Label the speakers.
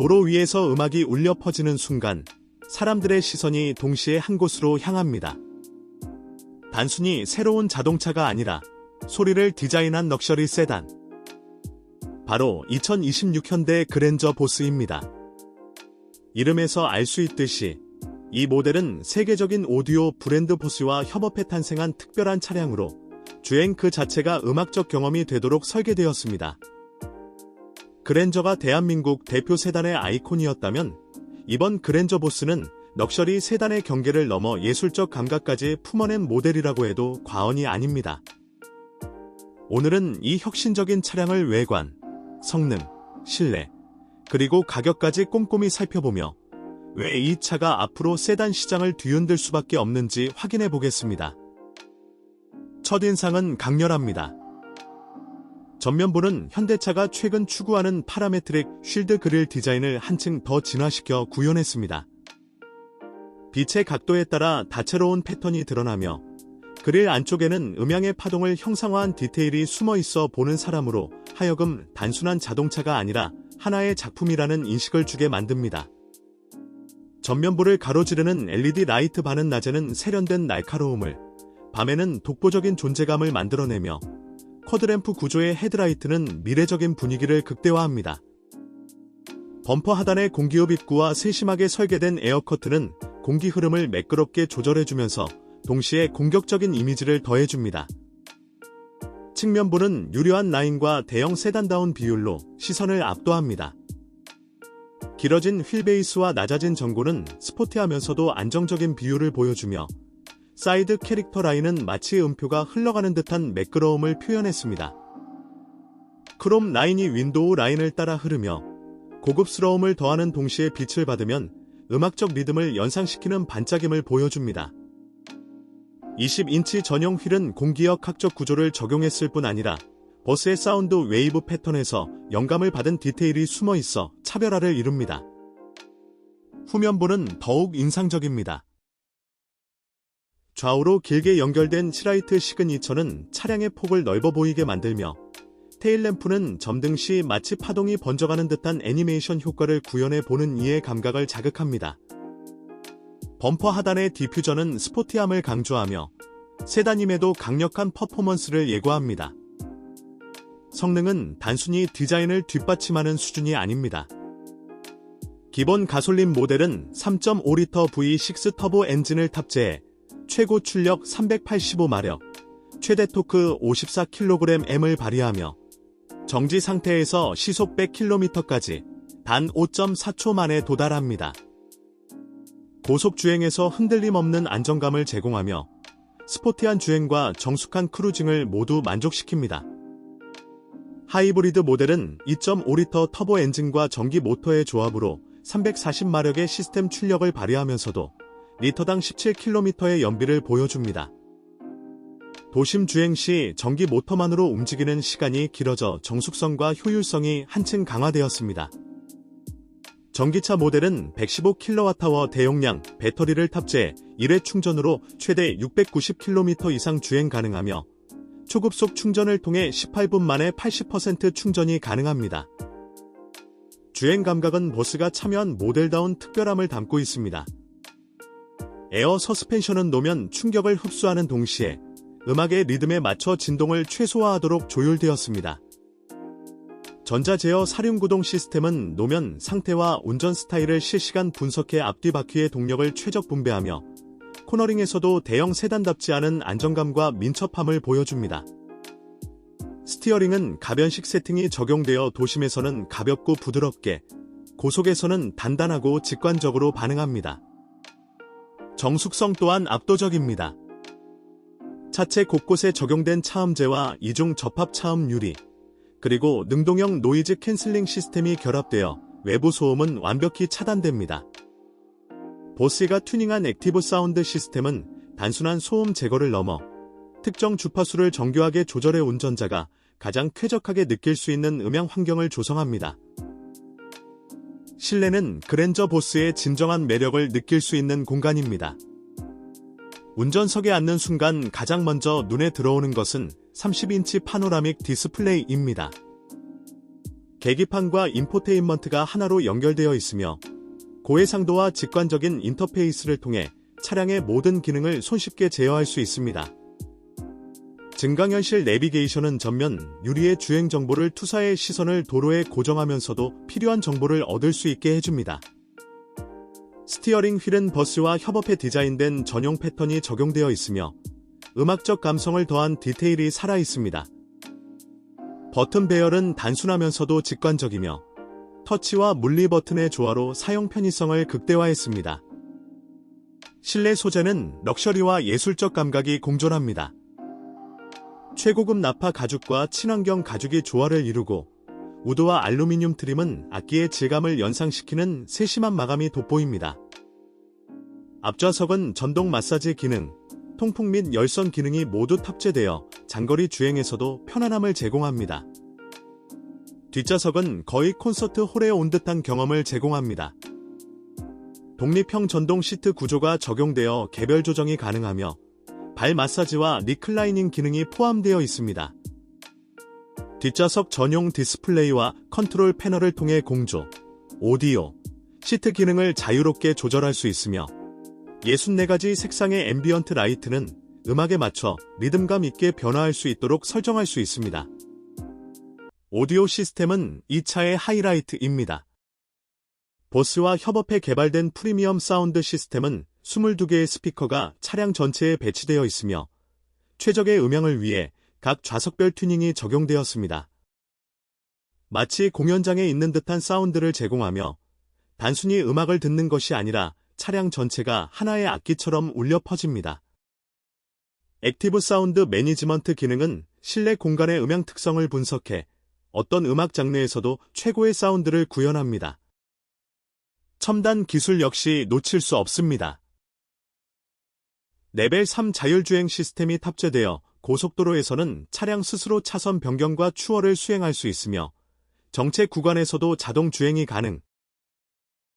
Speaker 1: 도로 위에서 음악이 울려 퍼지는 순간 사람들의 시선이 동시에 한 곳으로 향합니다. 단순히 새로운 자동차가 아니라 소리를 디자인한 럭셔리 세단. 바로 2026 현대 그랜저 보스입니다. 이름에서 알 수 있듯이 이 모델은 세계적인 오디오 브랜드 보스와 협업해 탄생한 특별한 차량으로 주행 그 자체가 음악적 경험이 되도록 설계되었습니다. 그랜저가 대한민국 대표 세단의 아이콘이었다면 이번 그랜저 보스는 럭셔리 세단의 경계를 넘어 예술적 감각까지 품어낸 모델이라고 해도 과언이 아닙니다. 오늘은 이 혁신적인 차량을 외관, 성능, 실내, 그리고 가격까지 꼼꼼히 살펴보며 왜 이 차가 앞으로 세단 시장을 뒤흔들 수밖에 없는지 확인해 보겠습니다. 첫인상은 강렬합니다. 전면부는 현대차가 최근 추구하는 파라메트릭 쉴드 그릴 디자인을 한층 더 진화시켜 구현했습니다. 빛의 각도에 따라 다채로운 패턴이 드러나며 그릴 안쪽에는 음향의 파동을 형상화한 디테일이 숨어 있어 보는 사람으로 하여금 단순한 자동차가 아니라 하나의 작품이라는 인식을 주게 만듭니다. 전면부를 가로지르는 LED 라이트 반은 낮에는 세련된 날카로움을, 밤에는 독보적인 존재감을 만들어내며 쿼드램프 구조의 헤드라이트는 미래적인 분위기를 극대화합니다. 범퍼 하단의 공기흡 입구와 세심하게 설계된 에어커트는 공기 흐름을 매끄럽게 조절해주면서 동시에 공격적인 이미지를 더해줍니다. 측면부는 유려한 라인과 대형 세단다운 비율로 시선을 압도합니다. 길어진 휠베이스와 낮아진 전고는 스포티하면서도 안정적인 비율을 보여주며 사이드 캐릭터 라인은 마치 음표가 흘러가는 듯한 매끄러움을 표현했습니다. 크롬 라인이 윈도우 라인을 따라 흐르며 고급스러움을 더하는 동시에 빛을 받으면 음악적 리듬을 연상시키는 반짝임을 보여줍니다. 20인치 전용 휠은 공기역 학적 구조를 적용했을 뿐 아니라 버스의 사운드 웨이브 패턴에서 영감을 받은 디테일이 숨어 있어 차별화를 이룹니다. 후면부는 더욱 인상적입니다. 좌우로 길게 연결된 시라이트 시그니처는 차량의 폭을 넓어 보이게 만들며 테일램프는 점등 시 마치 파동이 번져가는 듯한 애니메이션 효과를 구현해 보는 이의 감각을 자극합니다. 범퍼 하단의 디퓨저는 스포티함을 강조하며 세단임에도 강력한 퍼포먼스를 예고합니다. 성능은 단순히 디자인을 뒷받침하는 수준이 아닙니다. 기본 가솔린 모델은 3.5리터 V6 터보 엔진을 탑재해 최고 출력 385마력, 최대 토크 54kgm을 발휘하며 정지 상태에서 시속 100km까지 단 5.4초 만에 도달합니다. 고속 주행에서 흔들림 없는 안정감을 제공하며 스포티한 주행과 정숙한 크루징을 모두 만족시킵니다. 하이브리드 모델은 2.5리터 터보 엔진과 전기 모터의 조합으로 340마력의 시스템 출력을 발휘하면서도 리터당 17km의 연비를 보여줍니다. 도심 주행 시 전기 모터만으로 움직이는 시간이 길어져 정숙성과 효율성이 한층 강화되었습니다. 전기차 모델은 115kWh 대용량 배터리를 탑재해 1회 충전으로 최대 690km 이상 주행 가능하며 초급속 충전을 통해 18분 만에 80% 충전이 가능합니다. 주행 감각은 버스가 참여한 모델다운 특별함을 담고 있습니다. 에어 서스펜션은 노면 충격을 흡수하는 동시에 음악의 리듬에 맞춰 진동을 최소화하도록 조율되었습니다. 전자제어 사륜구동 시스템은 노면 상태와 운전 스타일을 실시간 분석해 앞뒤 바퀴의 동력을 최적 분배하며 코너링에서도 대형 세단답지 않은 안정감과 민첩함을 보여줍니다. 스티어링은 가변식 세팅이 적용되어 도심에서는 가볍고 부드럽게, 고속에서는 단단하고 직관적으로 반응합니다. 정숙성 또한 압도적입니다. 차체 곳곳에 적용된 차음제와 이중 접합 차음 유리, 그리고 능동형 노이즈 캔슬링 시스템이 결합되어 외부 소음은 완벽히 차단됩니다. 보스가 튜닝한 액티브 사운드 시스템은 단순한 소음 제거를 넘어 특정 주파수를 정교하게 조절해 운전자가 가장 쾌적하게 느낄 수 있는 음향 환경을 조성합니다. 실내는 그랜저 보스의 진정한 매력을 느낄 수 있는 공간입니다. 운전석에 앉는 순간 가장 먼저 눈에 들어오는 것은 30인치 파노라믹 디스플레이입니다. 계기판과 인포테인먼트가 하나로 연결되어 있으며 고해상도와 직관적인 인터페이스를 통해 차량의 모든 기능을 손쉽게 제어할 수 있습니다. 증강현실 내비게이션은 전면 유리의 주행 정보를 투사의 시선을 도로에 고정하면서도 필요한 정보를 얻을 수 있게 해줍니다. 스티어링 휠은 버스와 협업해 디자인된 전용 패턴이 적용되어 있으며 음악적 감성을 더한 디테일이 살아 있습니다. 버튼 배열은 단순하면서도 직관적이며 터치와 물리 버튼의 조화로 사용 편의성을 극대화했습니다. 실내 소재는 럭셔리와 예술적 감각이 공존합니다. 최고급 나파 가죽과 친환경 가죽이 조화를 이루고 우드와 알루미늄 트림은 악기의 질감을 연상시키는 세심한 마감이 돋보입니다. 앞좌석은 전동 마사지 기능, 통풍 및 열선 기능이 모두 탑재되어 장거리 주행에서도 편안함을 제공합니다. 뒷좌석은 거의 콘서트 홀에 온 듯한 경험을 제공합니다. 독립형 전동 시트 구조가 적용되어 개별 조정이 가능하며 발 마사지와 리클라이닝 기능이 포함되어 있습니다. 뒷좌석 전용 디스플레이와 컨트롤 패널을 통해 공조, 오디오, 시트 기능을 자유롭게 조절할 수 있으며 64가지 색상의 앰비언트 라이트는 음악에 맞춰 리듬감 있게 변화할 수 있도록 설정할 수 있습니다. 오디오 시스템은 이 차의 하이라이트입니다. 보스와 협업해 개발된 프리미엄 사운드 시스템은 22개의 스피커가 차량 전체에 배치되어 있으며 최적의 음향을 위해 각 좌석별 튜닝이 적용되었습니다. 마치 공연장에 있는 듯한 사운드를 제공하며 단순히 음악을 듣는 것이 아니라 차량 전체가 하나의 악기처럼 울려 퍼집니다. 액티브 사운드 매니지먼트 기능은 실내 공간의 음향 특성을 분석해 어떤 음악 장르에서도 최고의 사운드를 구현합니다. 첨단 기술 역시 놓칠 수 없습니다. 레벨 3 자율주행 시스템이 탑재되어 고속도로에서는 차량 스스로 차선 변경과 추월을 수행할 수 있으며 정체 구간에서도 자동 주행이 가능,